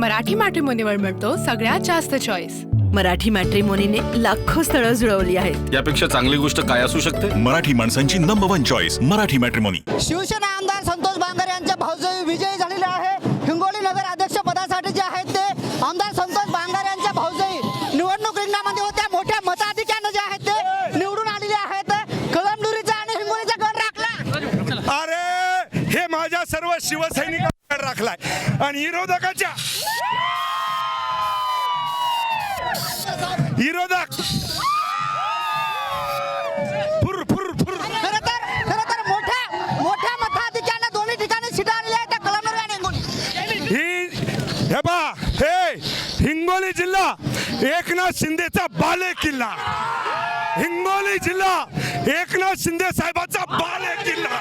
मराठी मॅट्रिमोनीवर मिळतो सगळ्यात जास्त चॉईस मराठी मॅट्रिमोनीने लाखो स्थळं जुळवली आहेत. यापेक्षा चांगली गोष्ट काय असू शकते? मराठी माणसांची number one choice Marathi matrimony Shivsena आमदार संतोष बांगर यांच्या भाऊजाई विजयी झालेले आहे. हिंगोली नगर अध्यक्ष पदासाठी जे आहेत ते आमदार संतोष बांगर यांच्या भाऊजाई निवडणूक रिंगणामध्ये होत्या मोठ्या मताधिक्यानं जे आहेत ते निवडून आलेले आहेत. कळमनुरीचा आणि हिंगोलीचा गड राखला. अरे हे माझ्या सर्व शिवसैनिकांकडे राखलाय. आणि विरोधकाच्या विरोधक फुर फुर फुर. खरं तर खरं तर मोठ्या मोठ्या मताधिक्यानं दोन्ही ठिकाणी सीटा आलेल्या आहेत त्या कळमनुरी आणि हिंगोली. ही हे बा हे हिंगोली जिल्हा एकनाथ शिंदेचा बाले किल्ला हिंगोली जिल्हा एकनाथ शिंदे साहेबाचा बाले किल्ला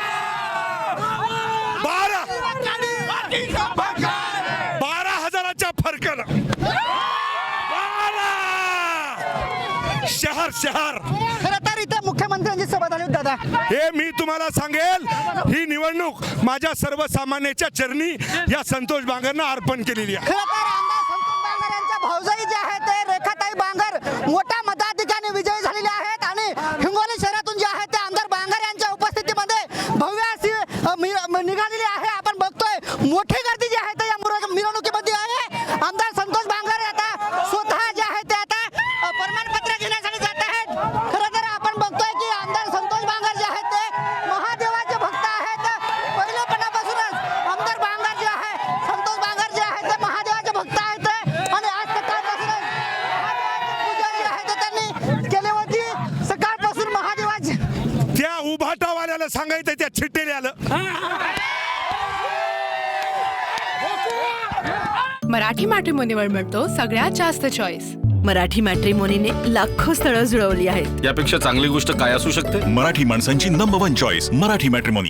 शहर शहर. खरं तर इथे मुख्यमंत्र्यांची सभा झाली होती दादा. हे मी तुम्हाला सांगेल ही निवडणूक माझ्या सर्वसामान्याच्या चरणी या संतोष बांगरनं अर्पण केलेली आहे. खरं तर आमदार संतोष बांगर यांच्या भाऊजाई जे आहेत ते रेखाताई बांगर मोठ्या मताधिकाने विजयी झालेले आहेत आणि हिंगोली शहरातून जे आहेत ते आमदार बांगर यांच्या उपस्थितीमध्ये भव्य अशी अ, मिर- म- निघालेली आहे. आपण बघतोय मोठी सांगायचं त्या चिठ्ठीला आलं. मराठी मॅट्रिमोनीवर मिळतो सगळ्यात जास्त चॉईस मराठी मॅट्रिमोनीने लाखो स्थळं जुळवली आहेत. यापेक्षा चांगली गोष्ट काय असू शकते? मराठी माणसांची number one choice Marathi matrimony